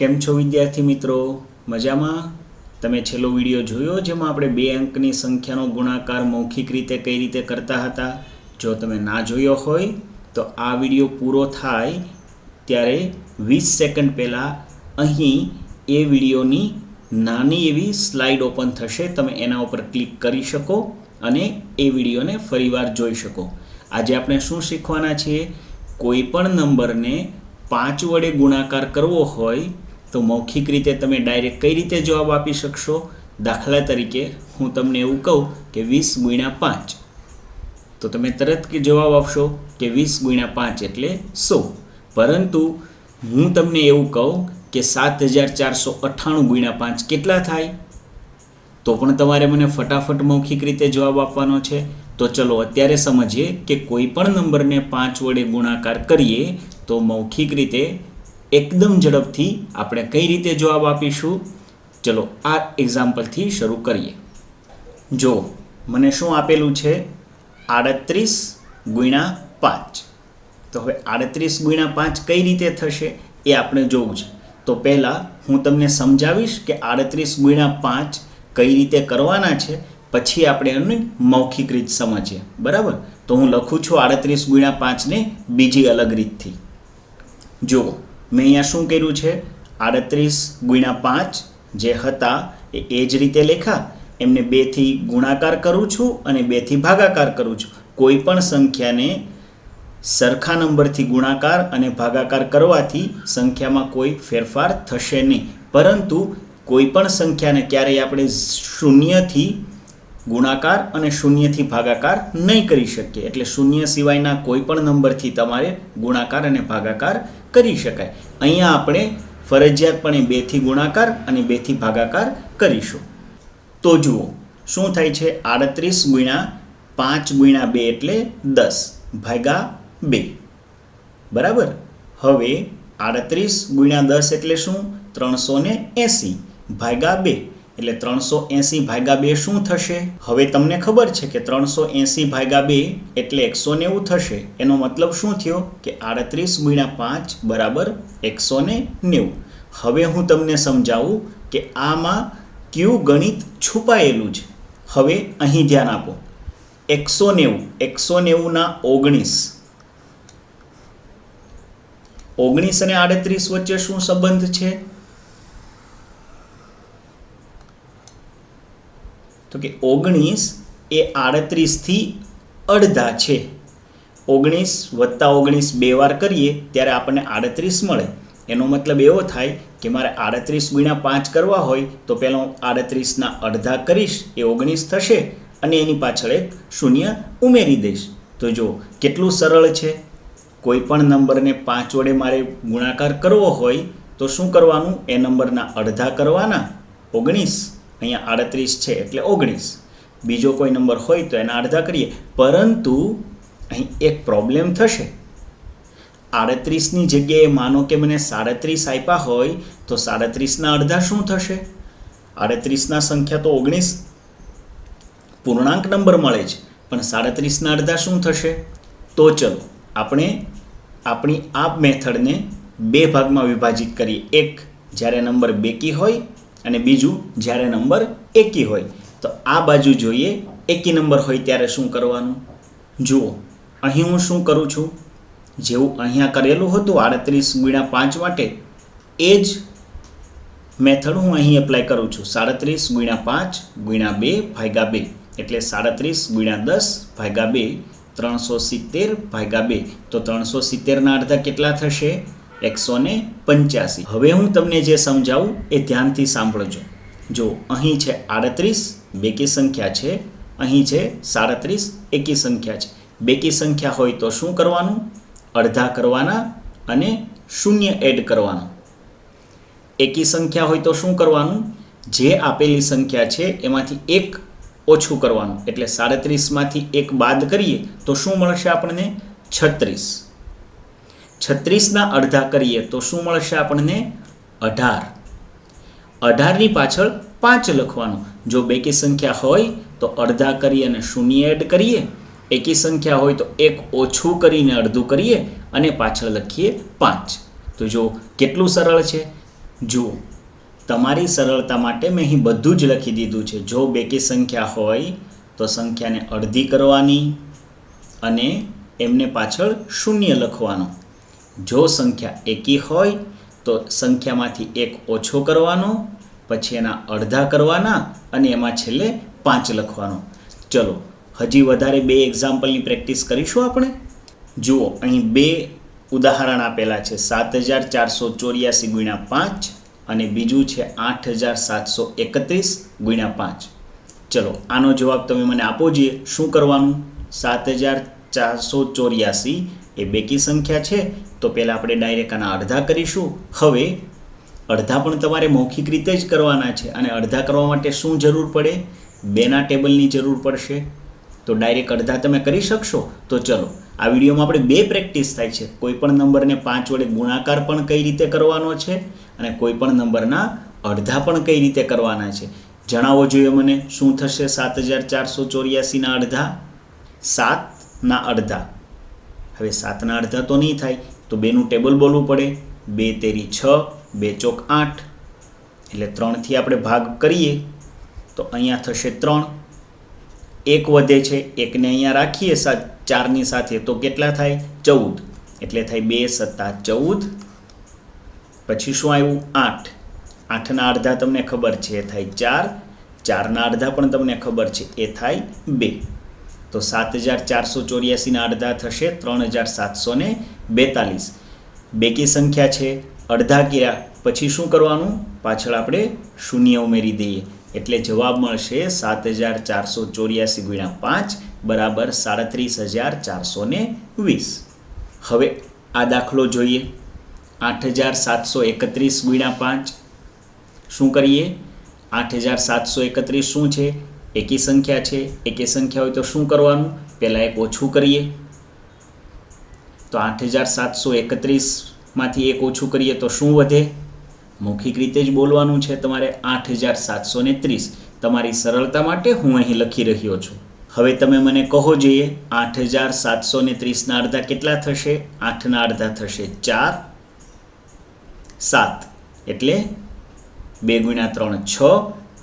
કેમ છો વિદ્યાર્થી મિત્રો? મજામાં? તમે છેલ્લો વીડિયો જોયો જેમાં આપણે બે અંકની સંખ્યાનો ગુણાકાર મૌખિક રીતે કઈ રીતે કરતા હતા? જો તમે ના જોયો હોય, તો આ વીડિયો પૂરો થાય ત્યારે વીસ સેકન્ડ પહેલાં અહીં એ વિડીયોની નાની એવી સ્લાઇડ ઓપન થશે. તમે એના ઉપર ક્લિક કરી શકો અને એ વિડીયોને ફરીવાર જોઈ શકો. આજે આપણે શું શીખવાના છીએ? કોઈ પણ નંબરને પાંચ વડે ગુણાકાર કરવો હોય તો મૌખિક રીતે તમે ડાયરેક્ટ કઈ રીતે જવાબ આપી શકશો? દાખલા તરીકે હું તમને એવું કહું કે વીસ ગુણ્યા પાંચ. તો તમે તરત જવાબ આપશો કે વીસ ગુણ્યા પાંચ એટલે સો. પરંતુ હું તમને એવું કહું કે સાત હજાર ચારસો અઠ્ઠાણું ગુણ્યા પાંચ કેટલા થાય? તો પણ તમારે મને ફટાફટ મૌખિક રીતે જવાબ આપવાનો છે. તો ચલો અત્યારે સમજીએ કે કોઈ પણ નંબરને પાંચ વડે ગુણાકાર કરીએ તો મૌખિક રીતે એકદમ ઝડપથી આપણે કઈ રીતે જવાબ આપીશું? ચલો, આ એક્ઝામ્પલથી શરૂ કરીએ. જો, મને શું આપેલું છે? આડત્રીસ ગુણ્યા પાંચ. તો હવે આડત્રીસ ગુણ્યા પાંચ કઈ રીતે થશે એ આપણે જોવું છે. તો પહેલાં હું તમને સમજાવીશ કે આડત્રીસ ગુણ્યા પાંચ કઈ રીતે કરવાના છે, પછી આપણે એની મૌખિક રીત સમજીએ. બરાબર? તો હું લખું છું આડત્રીસ ગુણ્યા પાંચને બીજી અલગ રીતથી. જુઓ મેં અહીંયા શું કર્યું છે? આડત્રીસ ગુણ્યા પાંચ જે હતા એ એ જ રીતે લેખા. એમને બેથી ગુણાકાર કરું છું અને બેથી ભાગાકાર કરું છું. કોઈ પણ સંખ્યાને સરખા નંબરથી ગુણાકાર અને ભાગાકાર કરવાથી સંખ્યામાં કોઈ ફેરફાર થશે નહીં. પરંતુ કોઈ પણ સંખ્યાને ક્યારેય આપણે શૂન્યથી ગુણાકાર અને શૂન્યથી ભાગાકાર નહીં કરી શકીએ. એટલે શૂન્ય સિવાયના કોઈ પણ નંબરથી તમારે ગુણાકાર અને ભાગાકાર કરી શકાય. અહીંયા આપણે ફરજિયાતપણે બેથી ગુણાકાર અને બેથી ભાગાકાર કરીશું. તો જુઓ, શું થાય છે? આડત્રીસ ગુણ્યા પાંચ ગુણ્યા બે એટલે દસ ભાગા બે. બરાબર? હવે આડત્રીસ ગુણ્યા દસ એટલે શું? ત્રણસો ને એંસી ભાગ્યા બે. એટલે ત્રણસો એંસી ભાગ્યા બે શું થશે? હવે તમને ખબર છે કે ત્રણસો એંસી ભાગ્યા બે એટલે એકસો નેવું થશે. એનો મતલબ શું થયો? કે આડત્રીસ ગુણ્યા પાંચ બરાબર એકસો ને નેવું. હવે હું તમને સમજાવું કે આમાં કયું ગણિત છુપાયેલું છે. હવે અહીં ધ્યાન આપો. એકસો નેવું. એકસો નેવુંના ઓગણીસ. ઓગણીસ અને આડત્રીસ વચ્ચે શું સંબંધ છે? તો કે ઓગણીસ એ આડત્રીસથી અડધા છે. ઓગણીસ વત્તા ઓગણીસ બે વાર કરીએ ત્યારે આપણને આડત્રીસ મળે. એનો મતલબ એવો થાય કે મારે આડત્રીસ ગુણ્યા પાંચ કરવા હોય તો પહેલાં હું આડત્રીસના અડધા કરીશ, એ ઓગણીસ થશે અને એની પાછળ એક શૂન્ય ઉમેરી દઈશ. તો જો કેટલું સરળ છે? કોઈ પણ નંબરને પાંચ વડે મારે ગુણાકાર કરવો હોય તો શું કરવાનું? એ નંબરના અડધા કરવાના. ઓગણીસ. અહીંયા આડત્રીસ છે એટલે ઓગણીસ. બીજો કોઈ નંબર હોય તો એના અડધા કરીએ. પરંતુ અહીં એક પ્રોબ્લેમ થશે. આડત્રીસની જગ્યાએ માનો કે મને સાડત્રીસ આપ્યા હોય તો સાડત્રીસના અડધા શું થશે? આડત્રીસના સંખ્યા તો ઓગણીસ. પૂર્ણાંક નંબર મળે છે, પણ સાડત્રીસના અડધા શું થશે? તો ચલો, આપણે આપણી આ મેથડને બે ભાગમાં વિભાજિત કરીએ. એક, જ્યારે નંબર બેકી હોય અને બીજું જ્યારે નંબર એકી હોય, તો આ બાજુ જોઈએ, એકી નંબર હોય ત્યારે શું કરવાનું? જુઓ, અહીં હું શું કરું છું? જેવું અહીંયા કરેલું હતું આડત્રીસ ગુણ્યા પાંચ માટે, એ જ મેથડ હું અહીં એપ્લાય કરું છું. સાડત્રીસ ગુણ્યા પાંચ ગુણ્યા બે ભાગ્યા બે. એટલે સાડત્રીસ ગુણ્યા દસ ભાગ્યા બે, ત્રણસો સિત્તેર ભાગ્યા બે. તો ત્રણસો સિત્તેરના અડધા કેટલા થશે? એકસો ને પંચ્યાસી. હવે હું તમને જે સમજાવું એ ધ્યાનથી સાંભળજો. જો અહીં છે આડત્રીસ, બેકી સંખ્યા છે, અહીં છે સાડત્રીસ, એકી સંખ્યા છે. બેકી સંખ્યા હોય તો શું કરવાનું? અડધા કરવાના અને શૂન્ય એડ કરવાનું. એકી સંખ્યા હોય તો શું કરવાનું? જે આપેલી સંખ્યા છે એમાંથી એક ઓછું કરવાનું. એટલે સાડત્રીસમાંથી એક બાદ કરીએ તો શું મળશે આપણને? છત્રીસ. છત્રીસના અડધા કરીએ તો શું મળશે આપણને? અઢાર. અઢારની પાછળ પાંચ લખવાનું. જો બેકી સંખ્યા હોય તો અડધા કરી અને શૂન્ય એડ કરીએ. એકી સંખ્યા હોય તો એક ઓછું કરીને અડધું કરીએ અને પાછળ લખીએ પાંચ. તો જો કેટલું સરળ છે? જુઓ. તમારી સરળતા માટે મેં અહીં બધું જ લખી દીધું છે. જો બેકી સંખ્યા હોય તો સંખ્યાને અડધી કરવાની અને એમને પાછળ શૂન્ય લખવાનો. જો સંખ્યા એકી હોય, તો સંખ્યામાંથી એક ઓછો કરવાનો, પછી એના અડધા કરવાના અને એમાં છેલ્લે પાંચ લખવાનો. ચલો, હજી વધારે બે એક્ઝામ્પલની પ્રેક્ટિસ કરીશું આપણે. જુઓ, અહીં બે ઉદાહરણ આપેલા છે. સાત હજાર ચારસો ચોર્યાસી ગુણ્યા પાંચ અને બીજું છે આઠ હજાર સાતસો એકત્રીસ ગુણ્યા પાંચ. ચલો, આનો જવાબ તમે મને આપો જોઈએ શું કરવાનું? સાત હજાર ચારસો ચોર્યાસી એ બેકી સંખ્યા છે, તો પહેલાં આપણે ડાયરેક્ટ આના અડધા કરીશું. હવે, અડધા પણ તમારે મૌખિક રીતે જ કરવાના છે. અને અડધા કરવા માટે શું જરૂર પડે? બેના ટેબલની જરૂર પડશે. તો ડાયરેક્ટ અડધા તમે કરી શકશો? તો ચલો, આ વિડીયોમાં આપણે બે પ્રેક્ટિસ થાય છે. કોઈપણ નંબરને પાંચ વડે ગુણાકાર પણ કઈ રીતે કરવાનો છે અને કોઈપણ નંબરના અડધા પણ કઈ રીતે કરવાના છે. જણાવો જોઈએ મને, શું થશે સાત હજાર ચારસો ચોર્યાસીના અડધા? સાતના અડધા. હવે સાતના અડધા તો નહીં થાય, તો બેનું ટેબલ બોલવું પડે. બે તેરી છ, બે ચોક આઠ. એટલે ત્રણથી આપણે ભાગ કરીએ, તો અહીંયા થશે ત્રણ. એક વધે છે, એકને અહીંયા રાખીએ સાત ચારની સાથે તો કેટલા થાય? ચૌદ. એટલે થાય બે સત્તા ચૌદ. પછી શું આવ્યું? આઠ. આઠના અડધા તમને ખબર છે, એ થાય ચાર. ચારના અડધા પણ તમને ખબર છે, એ થાય બે. તો સાત હજાર ચારસો ચોર્યાસીના અડધા થશે ત્રણ હજાર સાતસો ને બેતાલીસ. બેકી સંખ્યા છે અડધા કર્યા. પછી શું કરવાનું? પાછળ આપણે શૂન્ય ઉમેરી દઈએ. એટલે જવાબ મળશે સાત હજાર ચારસો ચોર્યાસી ગુણ્યા પાંચ બરાબર સાડત્રીસ હજાર ચારસો ને વીસ. હવે આ દાખલો જોઈએ. આઠ હજાર સાતસો એકત્રીસ ગુણ્યા પાંચ. શું કરીએ? આઠ હજાર સાતસો એકત્રીસ શું છે? એકી સંખ્યા છે. એકી સંખ્યા હોય તો શું કરવાનું? પહેલાં એક ઓછું કરીએ. તો આઠ હજાર સાતસો એકત્રીસમાંથી એક ઓછું કરીએ તો શું વધે? મૌખિક રીતે જ બોલવાનું છે તમારે આઠ હજાર સાતસો ત્રીસ. તમારી સરળતા માટે હું અહીં લખી રહ્યો છું. હવે તમે મને કહો જોઈએ આઠ હજાર સાતસો ને ત્રીસના અડધા કેટલા થશે? આઠના અડધા થશે ચાર. સાત. એટલે બે ગુણ્યા ત્રણ છ.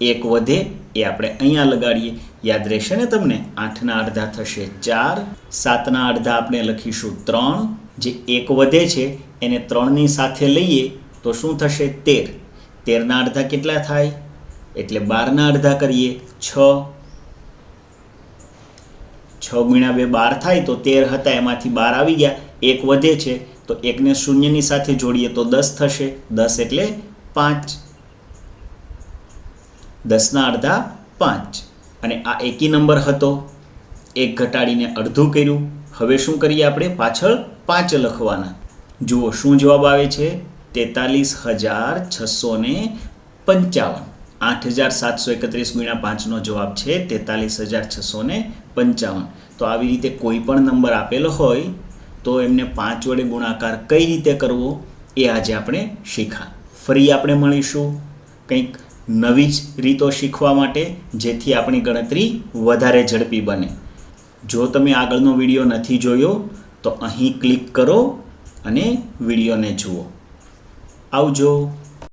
એક વધે. એ આપણે અહીંયા લગાડીએ. યાદ રહેશે ને તમને? આઠના અડધા થશે ચાર. સાતના અડધા આપણે લખીશું ત્રણ. જે એક વધે છે, એને ત્રણની સાથે લઈએ તો શું થશે? તેર. તેરના અડધા કેટલા થાય? એટલે બારના અડધા કરીએ છ. છ ગુણ્યા બે બાર થાય તો તેર હતા, એમાંથી બાર આવી ગયા. એક વધે છે તો એકને શૂન્યની સાથે જોડીએ તો દસ થશે. દસ એટલે પાંચ. દસના અડધા પાંચ. અને આ એકી નંબર હતો. એક ઘટાડીને અડધું કર્યું. હવે શું કરીએ આપણે? પાછળ પાંચ લખવાના. જુઓ શું જવાબ આવે છે? તેતાલીસ હજાર છસો ને પંચાવન. આઠ હજાર સાતસો એકત્રીસ ગુણ્યા પાંચનો જવાબ છે તેતાલીસ હજાર છસો ને પંચાવન. તો આવી રીતે કોઈ પણ નંબર આપેલો હોય, તો એમને પાંચ વડે ગુણાકાર કઈ રીતે કરવો એ આજે આપણે શીખા. ફરી આપણે મળીશું. કંઈક નવી જ રીતો શીખવા માટે જેથી આપણી ગણતરી વધારે ઝડપી બને. જો તમે આગળનો વીડિયો નથી જોયો, તો અહીં ક્લિક કરો અને વિડીયોને જુઓ. આવજો.